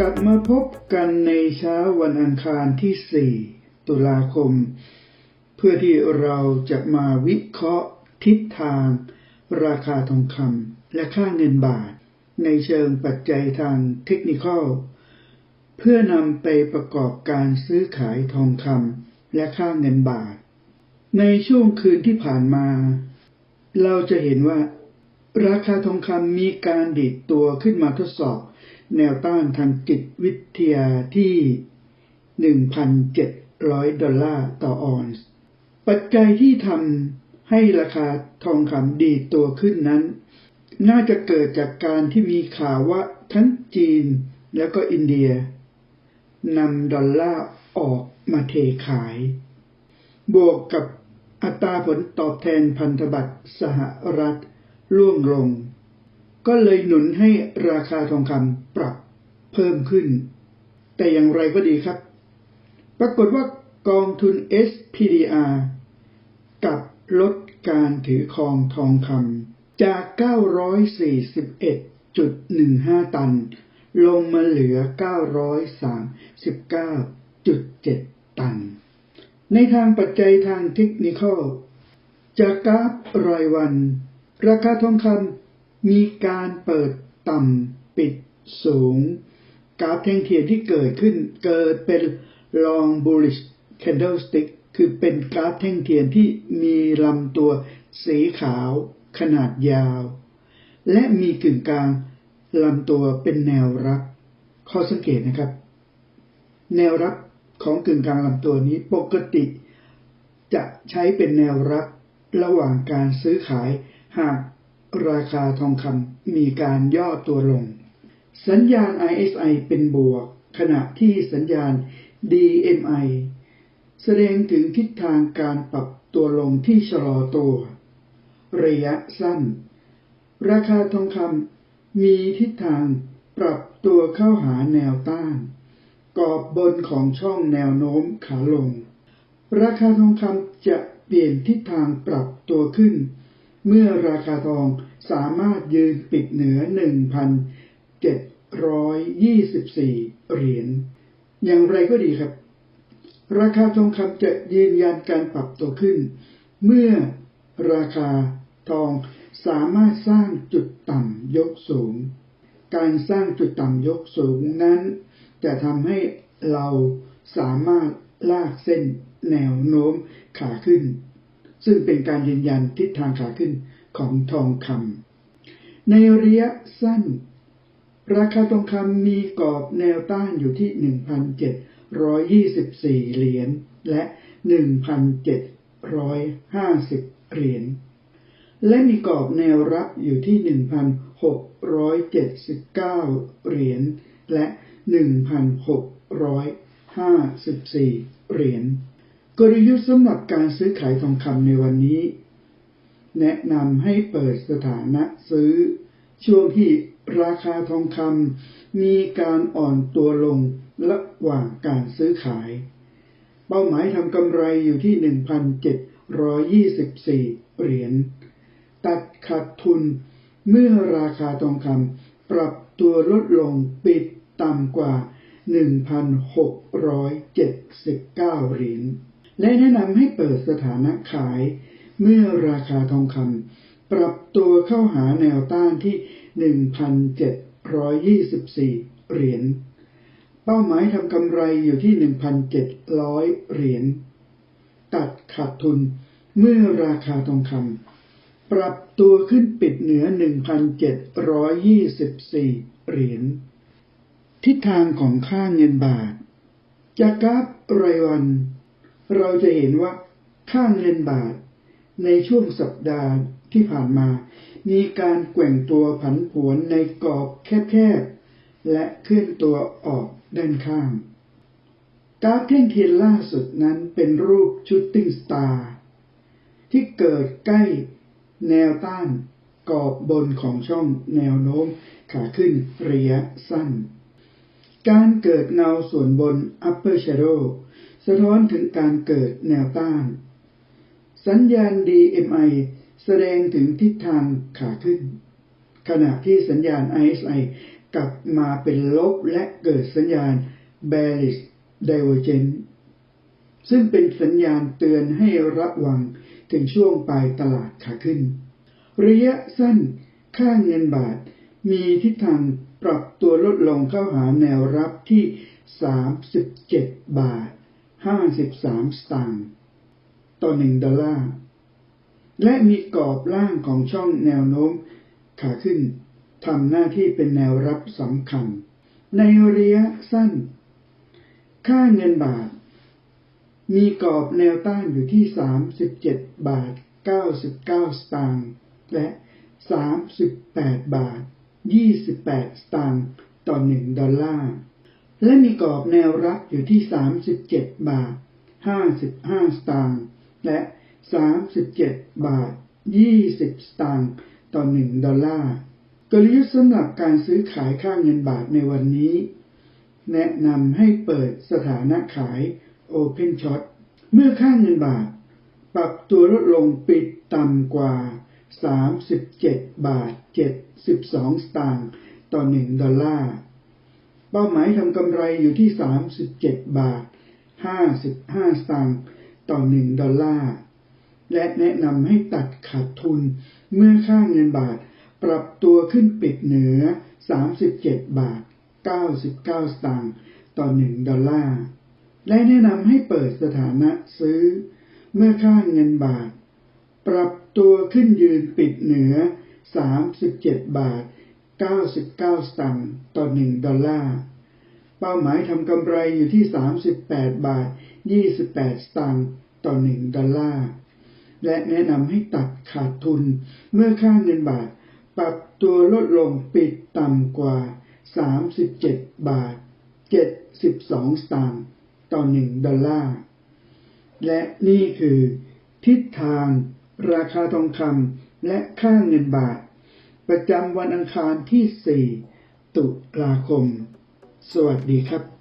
กลับมาพบกันในเช้าวันอังคารที่ 4 ตุลาคม เพื่อที่เราจะมาวิเคราะห์ทิศทาง ราคาทองคำและค่าเงินบาท ในเชิงปัจจัยทางเทคนิคเพื่อนำไปประกอบการซื้อขายทองคำและค่าเงินบาท ในช่วงคืนที่ผ่านมา เราจะเห็นว่า ราคาทองคำมีการดีดตัวขึ้นมาทดสอบ แนวต้านทางจิตวิทยาที่ 1,700 ดอลลาร์ต่อออนซ์ ปัจจัยที่ทำให้ราคาทองคำดีตัวขึ้นนั้น น่าจะเกิดจากการที่มีข่าวว่าทั้งจีนแล้วก็อินเดียนำดอลลาร์ออกมาเทขาย บวกกับอัตราผลตอบแทนพันธบัตรสหรัฐล่วงลง ก็เลยหนุนให้ราคาทองคำปรับเพิ่มขึ้น แต่อย่างไรก็ดีครับ ปรากฏว่ากองทุน SPDR กับลดการถือครองทองคำจาก 941.15 ตัน ลงมาเหลือ 939.7 ตัน ในทางปัจจัยทางเทคนิคจากกราฟรายวัน ราคาทองคำ มีการเปิดต่ำปิดสูง กราฟแท่งเทียนที่เกิดขึ้นเกิดเป็น long bullish candlestick คือเป็นกราฟแท่งเทียนที่มีลำตัวสีขาวขนาดยาว และมีกึ่งกลางลำตัวเป็นแนวรับ ข้อสังเกตนะครับ แนวรับของกึ่งกลางลำตัวนี้ปกติ จะใช้เป็นแนวรับระหว่างการซื้อขายหาก ราคาทองคำมีการย่อตัวลง สัญญาณ RSI เป็นบวก ขณะที่สัญญาณ DMI แสดงถึงทิศทางการปรับตัวลงที่ชะลอตัว ระยะสั้น ราคาทองคำมีทิศทางปรับตัวเข้าหาแนวต้าน กรอบบนของช่องแนวโน้มขาลง ราคาทองคำจะเปลี่ยนทิศทางปรับตัวขึ้น เมื่อราคาทองสามารถยืนปิดเหนือ 1,724 เหรียญ อย่างไรก็ดีครับ ราคาทองคำจะยืนยันการปรับตัวขึ้น เมื่อราคาทองสามารถสร้างจุดต่ำยกสูง การสร้างจุดต่ำยกสูงนั้น จะทำให้เราสามารถลากเส้นแนวโน้มขาขึ้น ซึ่งเป็นการยืนยันทิศทางขาขึ้นของทองคำในระยะสั้น ราคาทองคำมีกรอบแนวต้านอยู่ที่ 1,724 เหรียญและ 1,750 เหรียญและมีกรอบแนวรับอยู่ที่ 1,679 เหรียญและ 1,654 เหรียญ กลยุทธ์สำหรับการซื้อขายทองคำในวันนี้ แนะนำให้เปิดสถานะซื้อ ช่วงที่ราคาทองคำมีการอ่อนตัวลงระหว่างการซื้อขาย เป้าหมายทำกำไรอยู่ที่ 1,724 เหรียญ ตัดขาดทุนเมื่อราคาทองคำปรับตัวลดลงปิดต่ำกว่า 1,679 เหรียญ และแนะนำให้เปิดสถานะขาย เมื่อราคาทองคำปรับตัวเข้าหาแนวต้านที่ 1,724 เหรียญ เป้าหมายทำกำไรอยู่ที่ 1,700 เหรียญ ตัดขาดทุนเมื่อราคาทองคำปรับตัวขึ้นปิดเหนือ 1,724 เหรียญ ทิศทางของค่าเงินบาท จากกราฟรายวัน เราจะเห็นว่าค่าเงินบาทในช่วงสัปดาห์ที่ผ่านมา มีการแกว่งตัวผันผวนในกรอบแคบๆ และเคลื่อนตัวออกด้านข้าง กราฟแท่งเทียนล่าสุดนั้นเป็นรูปชุดติ้งสตาร์ที่เกิดใกล้แนวต้านกรอบบนของช่องแนวโน้มขาขึ้นระยะสั้น การเกิดเงาส่วนบน upper shadow สะท้อนถึงการเกิดแนวต้าน สัญญาณ DMI แสดงถึงทิศทางขาขึ้น ขณะที่สัญญาณ RSI กลับมาเป็นลบและเกิดสัญญาณ bearish divergence ซึ่งเป็นสัญญาณเตือนให้ระวังถึงช่วงปลายตลาดขาขึ้น ระยะสั้นค่าเงินบาท มีทิศทางปรับตัวลดลงเข้าหาแนวรับที่ 37 บาท 53สตางค์ต่อ1ดอลลาร์ และมีกรอบล่างของช่องแนวโน้มขาขึ้นทำหน้าที่เป็นแนวรับสำคัญ ในระยะสั้น ค่าเงินบาท มีกรอบแนวต้านอยู่ที่ 37 บาท 99 สตางค์และ 38 บาท 28 สตางค์ต่อ 1 ดอลลาร์ และมีกรอบแนวรับอยู่ที่ 37 บาท 55 สตางค์ และ 37 บาท 20 สตางค์ต่อ 1 ดอลลาร์ กลยุทธ์สำหรับการซื้อขายค่าเงินบาทในวันนี้ แนะนำให้เปิดสถานะขาย Open Short เมื่อค่าเงินบาท ปรับตัวลดลงปิดต่ำกว่า 37 บาท 72 สตางค์ต่อ 1 ดอลลาร์ เป้าหมายทำกำไรอยู่ที่ 37 บาท 55 สตางค์ต่อ 1 ดอลลาร์ และแนะนำให้ตัดขาดทุนเมื่อค่าเงินบาทปรับตัวขึ้นปิดเหนือ 37 บาท 99 สตางค์ต่อ 1 ดอลลาร์ และแนะนำให้เปิดสถานะซื้อ เมื่อค่าเงินบาท ปรับตัวขึ้นยืนปิดเหนือ 37 บาท 99 สตางค์ต่อ 1 ดอลลาร์ เป้าหมายทำกำไรอยู่ที่ 38 บาท 28 สตางค์ต่อ 1 ดอลลาร์ และแนะนำให้ตัดขาดทุนเมื่อค่าเงินบาท ปรับตัวลดลงปิดต่ำกว่า 37 บาท 72 สตางค์ต่อ 1 ดอลลาร์ และนี่คือ ทิศทาง ราคาทองคำและค่าเงินบาท ประจำวันอังคารที่ 4 ตุลาคม สวัสดีครับ